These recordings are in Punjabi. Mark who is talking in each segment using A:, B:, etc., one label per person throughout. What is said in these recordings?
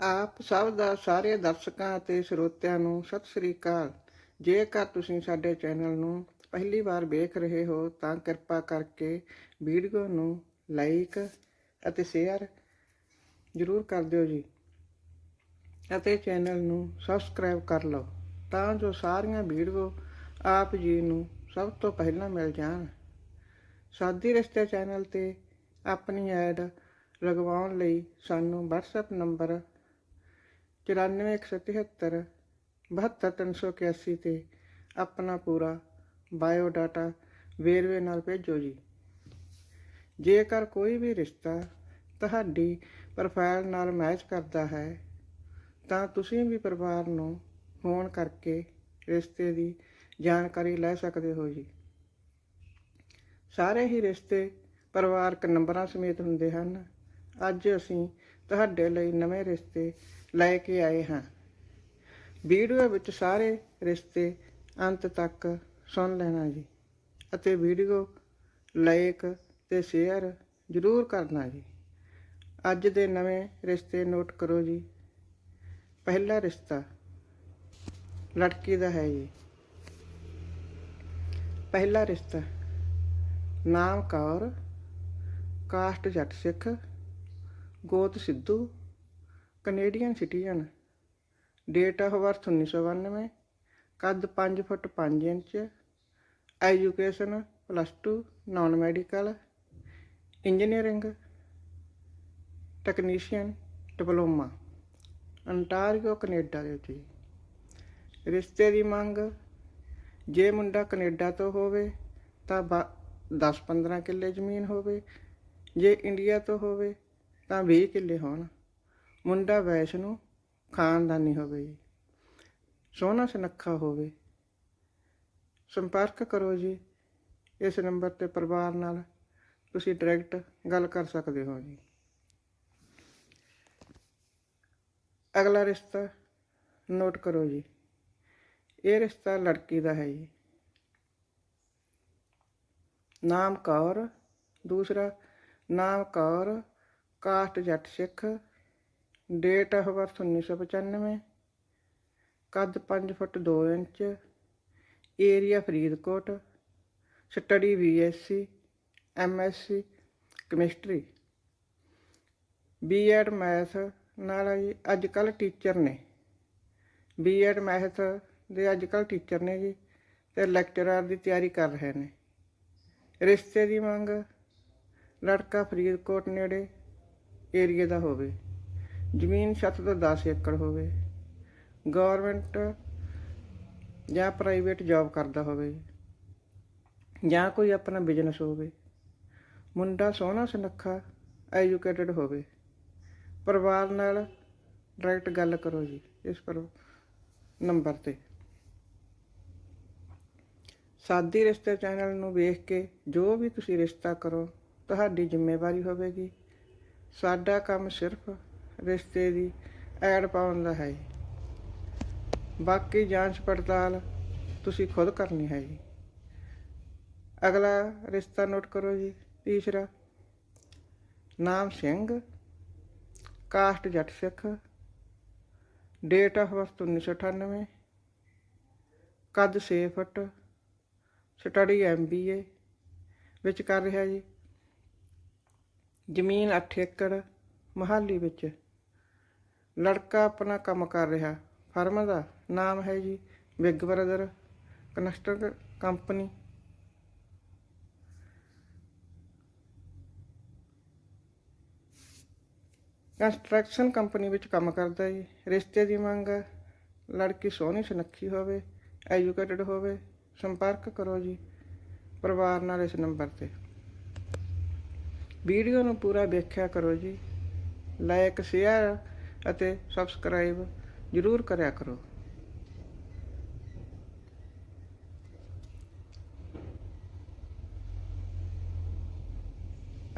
A: ਆਪ ਸਭ ਦਾ ਸਾਰੇ ਦਰਸ਼ਕਾਂ ਅਤੇ ਸਰੋਤਿਆਂ ਨੂੰ ਸਤਿ ਸ੍ਰੀ ਅਕਾਲ। ਜੇਕਰ ਤੁਸੀਂ ਸਾਡੇ ਚੈਨਲ ਨੂੰ ਪਹਿਲੀ ਵਾਰ ਵੇਖ ਰਹੇ ਹੋ, ਤਾਂ ਕਿਰਪਾ ਕਰਕੇ ਵੀਡੀਓ ਨੂੰ ਲਾਈਕ ਅਤੇ ਸ਼ੇਅਰ ਜ਼ਰੂਰ ਕਰ ਦਿਓ ਜੀ ਅਤੇ ਚੈਨਲ ਨੂੰ ਸਬਸਕ੍ਰਾਈਬ ਕਰ ਲਓ, ਤਾਂ ਜੋ ਸਾਰੀਆਂ ਵੀਡੀਓ ਆਪ ਜੀ ਨੂੰ ਸਭ ਤੋਂ ਪਹਿਲਾਂ ਮਿਲ ਜਾਣ। ਸਾਦੀ ਰਿਸ਼ਤੇ ਚੈਨਲ ਤੇ ਆਪਣੀ ਐਡ ਲਗਵਾਉਣ ਲਈ ਸਾਨੂੰ WhatsApp ਨੰਬਰ 94173 72381 ਤੇ ਆਪਣਾ ਪੂਰਾ ਬਾਇਓਡਾਟਾ ਵੇਰਵੇ ਨਾਲ ਭੇਜੋ ਜੀ। ਜੇਕਰ ਕੋਈ ਵੀ ਰਿਸ਼ਤਾ ਤੁਹਾਡੀ ਪ੍ਰੋਫਾਈਲ ਨਾਲ ਮੈਚ ਕਰਦਾ ਹੈ, ਤਾਂ ਤੁਸੀਂ ਵੀ ਪਰਿਵਾਰ ਨੂੰ ਫੋਨ ਕਰਕੇ ਰਿਸ਼ਤੇ ਦੀ ਜਾਣਕਾਰੀ ਲੈ ਸਕਦੇ ਹੋ ਜੀ। ਸਾਰੇ ਹੀ ਰਿਸ਼ਤੇ ਪਰਿਵਾਰਕ ਨੰਬਰਾਂ ਸਮੇਤ ਹੁੰਦੇ ਹਨ। ਅੱਜ ਅਸੀਂ ਤੁਹਾਡੇ ਲਈ ਨਵੇਂ ਰਿਸ਼ਤੇ ਲੈ ਕੇ ਆਏ ਹਾਂ। ਵੀਡੀਓ ਵਿੱਚ ਸਾਰੇ ਰਿਸ਼ਤੇ ਅੰਤ ਤੱਕ ਸੁਣ ਲੈਣਾ ਜੀ ਅਤੇ ਵੀਡੀਓ ਲਾਈਕ ਤੇ ਸ਼ੇਅਰ ਜ਼ਰੂਰ ਕਰਨਾ ਜੀ। ਅੱਜ ਦੇ ਨਵੇਂ ਰਿਸ਼ਤੇ ਨੋਟ ਕਰੋ ਜੀ। ਪਹਿਲਾ ਰਿਸ਼ਤਾ ਲੜਕੀ ਦਾ ਹੈ ਜੀ। ਪਹਿਲਾ ਰਿਸ਼ਤਾ ਨਾਮ ਕੌਰ ਕਾਸਟ ਜੱਟ ਸਿੱਖ, ਗੋਤ Sidhu Canadian citizen date of birth 1992 ਕੱਦ 5 foot 5 inch education plus 2 non medical engineering technician diploma Ontario Canada ਦੇ ਵਿੱਚ ਰਿਸ਼ਤੇ ਦੀ ਮੰਗ, ਜੇ ਮੁੰਡਾ ਕੈਨੇਡਾ ਤੋਂ ਹੋਵੇ, ਤਾਂ 10-15 ਕਿੱਲੇ ਜ਼ਮੀਨ ਹੋਵੇ। ਜੇ ਇੰਡੀਆ ਤੋਂ ਹੋਵੇ, ਤਾਂ 20 ਕਿੱਲੇ ਹੋਣ। ਮੁੰਡਾ ਵੈਸ਼ਨੂੰ ਖਾਨਦਾਨੀ ਹੋਵੇ ਜੀ ਸੋਹਣਾ ਸੁਨੱਖਾ ਹੋਵੇ। ਸੰਪਰਕ ਕਰੋ ਜੀ, ਇਸ ਨੰਬਰ ਤੇ ਪਰਿਵਾਰ ਨਾਲ ਤੁਸੀਂ ਡਾਇਰੈਕਟ ਗੱਲ ਕਰ ਸਕਦੇ ਹੋ ਜੀ। ਅਗਲਾ ਰਿਸ਼ਤਾ ਨੋਟ ਕਰੋ ਜੀ, ਇਹ ਰਿਸ਼ਤਾ ਲੜਕੀ ਦਾ ਹੈ ਜੀ। ਨਾਮ ਕੌਰ ਦੂਸਰਾ ਨਾਮ Kaur caste Jatt Sikh date of birth 1995 ਕੱਦ 5 foot 2 inch. Area Faridkot. Study BSc MSc chemistry BEd math ਨਾਲ ਜੀ, ਅੱਜ ਕੱਲ ਟੀਚਰ ਨੇ। ਬੀਐਡ ਮੈਥ ਦੇ ਅੱਜ ਕੱਲ ਟੀਚਰ ਨੇ ਜੀ, ਤੇ ਲੈਕਚਰਰ ਦੀ ਤਿਆਰੀ ਕਰ ਰਹੇ ਨੇ। ਰਿਸ਼ਤੇ ਦੀ ਮੰਗ, ਲੜਕਾ ਫਰੀਦਕੋਟ ਨੇੜੇ ਏਰੀਏ ਦਾ ਹੋਵੇ। ਜ਼ਮੀਨ ਛੱਤ ਤੋਂ 10 ਏਕੜ ਹੋਵੇ ਗਵਰਨਮੈਂਟ ਜਾਂ ਪ੍ਰਾਈਵੇਟ ਜੌਬ ਕਰਦਾ ਹੋਵੇ, ਜਾਂ ਕੋਈ ਆਪਣਾ ਬਿਜ਼ਨਸ ਹੋਵੇ, ਮੁੰਡਾ ਸੋਹਣਾ ਸੁਨੱਖਾ ਐਜੂਕੇਟਿਡ ਹੋਵੇ, ਪਰਿਵਾਰ ਨਾਲ ਡਾਇਰੈਕਟ ਗੱਲ ਕਰੋ ਜੀ, ਇਸ ਪਰ ਨੰਬਰ ਤੇ। ਸਾਦੀ ਰਿਸ਼ਤੇ ਚੈਨਲ ਨੂੰ ਵੇਖ ਕੇ ਜੋ ਵੀ ਤੁਸੀਂ ਰਿਸ਼ਤਾ ਕਰੋ, ਤੁਹਾਡੀ ਜ਼ਿੰਮੇਵਾਰੀ ਹੋਵੇਗੀ। ਸਾਡਾ ਕੰਮ ਸਿਰਫ ਰਿਸ਼ਤੇ ਦੀ ਐਡ ਪਾਉਣ ਦਾ ਹੈ ਜੀ। ਬਾਕੀ ਜਾਂਚ ਪੜਤਾਲ ਤੁਸੀਂ ਖੁਦ ਕਰਨੀ ਹੈ ਜੀ। ਅਗਲਾ ਰਿਸ਼ਤਾ ਨੋਟ ਕਰੋ ਜੀ, ਤੀਸਰਾ। ਨਾਮ Singh, caste Jatt Sikh, date of birth 1998 ਕੱਦ 6 ਫੁੱਟ ਸਟੱਡੀ ਐਮਬੀਏ ਵਿੱਚ ਕਰ ਰਿਹਾ ਜੀ। ਜ਼ਮੀਨ 8 ਏਕੜ, ਮਹਾਲੀ ਵਿੱਚ। ਲੜਕਾ ਆਪਣਾ ਕੰਮ ਕਰ ਰਿਹਾ ਫਰਮ ਦਾ ਨਾਮ ਹੈ ਜੀ ਬਿਗ ਬ੍ਰਦਰ ਕਨਸਟਰ ਕੰਪਨੀ। ਕੰਸਟਰਕਸ਼ਨ ਕੰਪਨੀ ਵਿੱਚ ਕੰਮ ਕਰਦਾ ਹੈ ਜੀ ਰਿਸ਼ਤੇ ਦੀ ਮੰਗ ਹੈ, ਲੜਕੀ ਸੋਹਣੀ ਸੁਨੱਖੀ ਹੋਵੇ ਐਜੂਕੇਟਡ ਹੋਵੇ ਸੰਪਰਕ ਕਰੋ ਜੀ ਪਰਿਵਾਰ ਨਾਲ ਇਸ ਨੰਬਰ ਤੇ। ਵੀਡੀਓ ਨੂੰ ਪੂਰਾ ਵੇਖਿਆ ਕਰੋ ਜੀ ਲਾਇਕ ਸ਼ੇਅਰ ਅਤੇ ਸਬਸਕ੍ਰਾਈਬ ਜ਼ਰੂਰ ਕਰਿਆ ਕਰੋ।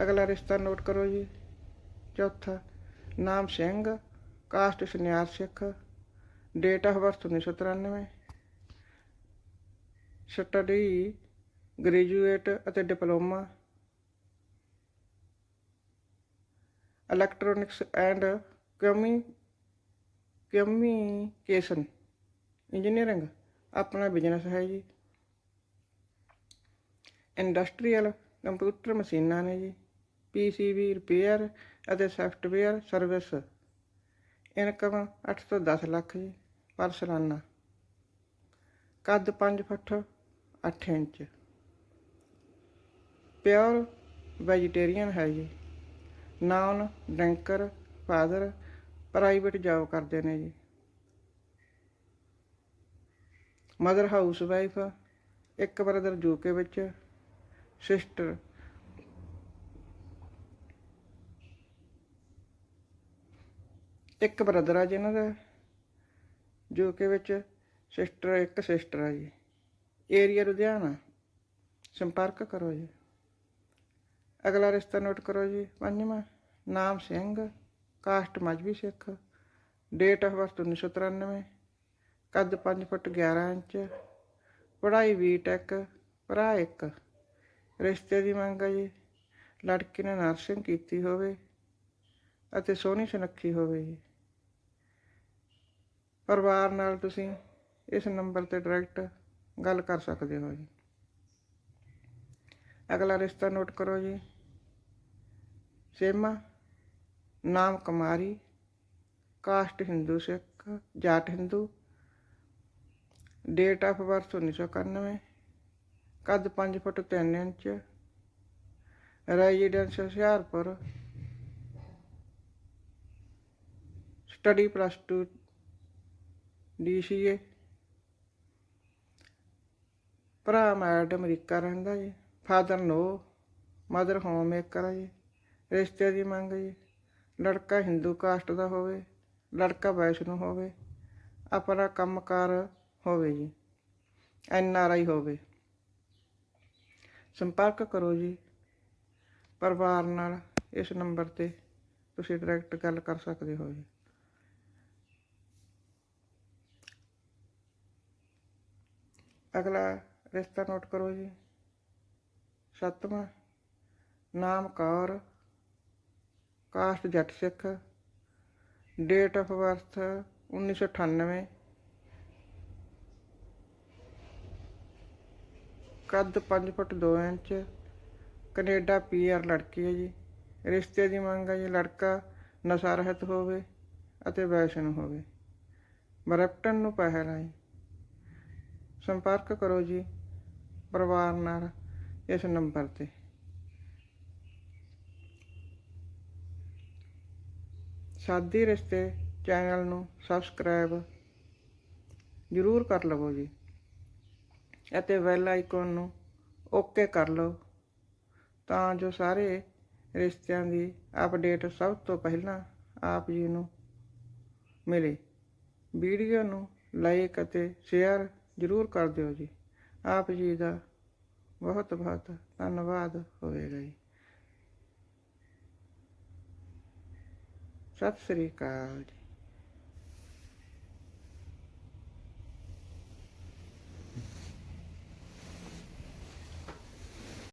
A: ਅਗਲਾ ਰਿਸ਼ਤਾ ਨੋਟ ਕਰੋ ਜੀ। ਚੌਥਾ, ਨਾਮ Singh, caste ਸੰਨਿਆਸ Sikh, date of birth 1993 study, graduate ਅਤੇ ਡਿਪਲੋਮਾ। ਇਲੈਕਟ੍ਰੋਨਿਕਸ ਐਂਡ ਕਮੀ, ਕਮਿਊਨੀਕੇਸ਼ਨ, ਇੰਜੀਨੀਅਰਿੰਗ, ਆਪਣਾ ਬਿਜ਼ਨਸ ਹੈ ਜੀ। ਇੰਡਸਟਰੀਅਲ ਕੰਪਿਊਟਰ ਮਸ਼ੀਨਾਂ ਨੇ ਜੀ ਪੀਸੀਬੀ ਰਿਪੇਅਰ ਅਤੇ ਸੌਫਟਵੇਅਰ ਸਰਵਿਸ ਇਨਕਮ 8 ਤੋਂ 10 ਲੱਖ ਜੀ, ਪਰ ਸਾਲਾਨਾ। ਕੱਦ 5 ਫੁੱਟ 8 ਇੰਚ। ਪਿਓਰ ਵੈਜੀਟੇਰੀਅਨ ਹੈ ਜੀ। Non drinker father private job ਕਰਦੇ ਨੇ ਜੀ। ਮਦਰ ਹਾਊਸ ਵਾਈਫ, ਇੱਕ ਬ੍ਰਦਰ ਯੂਕੇ ਵਿੱਚ, ਸਿਸਟਰ। ਇੱਕ ਬ੍ਰਦਰ ਆ ਜਿਹਨਾਂ ਦਾ, ਯੂਕੇ ਵਿੱਚ ਸਿਸਟਰ, ਇੱਕ ਸਿਸਟਰ ਆ ਜੀ। ਏਰੀਆ ਲੁਧਿਆਣਾ, ਸੰਪਰਕ ਕਰੋ ਜੀ। ਅਗਲਾ ਰਿਸ਼ਤਾ ਨੋਟ ਕਰੋ ਜੀ, ਪੰਜਵਾਂ, ਨਾਮ Singh. Caste Mazhabi Sikh. Date of birth 1993 ਕੱਦ 5 ਫੁੱਟ 11 ਇੰਚ। ਪੜ੍ਹਾਈ ਬੀਟੈਕ, ਭਰਾ ਇੱਕ। ਰਿਸ਼ਤੇ ਦੀ ਮੰਗ ਹੈ ਜੀ। ਲੜਕੀ ਨੇ ਨਰਸਿੰਗ ਕੀਤੀ ਹੋਵੇ ਅਤੇ ਸੋਹਣੀ ਸੁਨੱਖੀ ਹੋਵੇ ਜੀ। ਪਰਿਵਾਰ ਨਾਲ ਤੁਸੀਂ ਇਸ ਨੰਬਰ ਤੇ ਡਾਇਰੈਕਟ ਗੱਲ ਕਰ ਸਕਦੇ ਹੋ ਜੀ। ਅਗਲਾ ਰਿਸ਼ਤਾ ਨੋਟ ਕਰੋ ਜੀ। ਸੇਮਾ ਨਾਮ Kumari, caste Hindu Sikh, Jat Hindu date of birth 1991 ਕੱਦ 5 foot 3 inch residence Hoshiarpur study plus 2 DCA ਭਰਾ ਮੈਡ ਅਮਰੀਕਾ ਰਹਿੰਦਾ ਜੀ father no mother homemaker ਹੈ ਜੀ, ਰਿਸ਼ਤੇ ਦੀ ਮੰਗ ਜੀ। ਲੜਕਾ ਹਿੰਦੂ ਕਾਸਟ ਦਾ ਹੋਵੇ, ਲੜਕਾ ਵੈਸ਼ਨੂ ਹੋਵੇ, ਆਪਣਾ ਕੰਮਕਾਰ ਹੋਵੇ ਜੀ, ਐਨ ਆਰ ਆਈ ਹੋਵੇ। ਸੰਪਰਕ ਕਰੋ ਜੀ, ਪਰਿਵਾਰ ਨਾਲ ਇਸ ਨੰਬਰ ਤੇ ਤੁਸੀਂ ਡਾਇਰੈਕਟ ਗੱਲ ਕਰ ਸਕਦੇ ਹੋ ਜੀ। ਅਗਲਾ ਰਿਸ਼ਤਾ ਨੋਟ ਕਰੋ ਜੀ। ਸੱਤਵਾਂ ਨਾਮ Kaur caste Jatt Sikh date of birth 1998 ਕੱਦ 5 ਫੁੱਟ 2 ਇੰਚ, ਕੈਨੇਡਾ ਪੀਆਰ ਲੜਕੀ ਹੈ ਜੀ, ਰਿਸ਼ਤੇ ਦੀ ਮੰਗ ਹੈ ਜੀ ਲੜਕਾ ਨਸ਼ਾ ਰਹਿਤ ਹੋਵੇ ਅਤੇ ਵੈਸ਼ਨ ਹੋਵੇ। ਬਰੈਪਟਨ ਨੂੰ ਪਹਿਲਾ ਜੀ। ਸੰਪਰਕ ਕਰੋ ਜੀ ਪਰਿਵਾਰ ਨਾਲ ਇਸ ਨੰਬਰ ਤੇ। ਸ਼ਾਦੀ ਰਿਸ਼ਤੇ ਚੈਨਲ ਨੂੰ ਸਬਸਕ੍ਰਾਈਬ ਜ਼ਰੂਰ ਕਰ ਲਵੋ ਜੀ ਅਤੇ ਬੈਲ ਆਈਕਨ ਨੂੰ ਓਕੇ ਕਰ ਲਓ ਤਾਂ ਜੋ ਸਾਰੇ ਰਿਸ਼ਤਿਆਂ ਦੀ ਅਪਡੇਟ ਸਭ ਤੋਂ ਪਹਿਲਾਂ ਆਪ ਜੀ ਨੂੰ ਮਿਲੇ। ਵੀਡੀਓ ਨੂੰ ਲਾਈਕ ਅਤੇ ਸ਼ੇਅਰ ਜ਼ਰੂਰ ਕਰ ਦਿਓ ਜੀ। ਆਪ ਜੀ ਦਾ ਬਹੁਤ ਬਹੁਤ ਧੰਨਵਾਦ ਹੋਵੇਗਾ ਜੀ। ਸਤਿ ਸ੍ਰੀ ਅਕਾਲ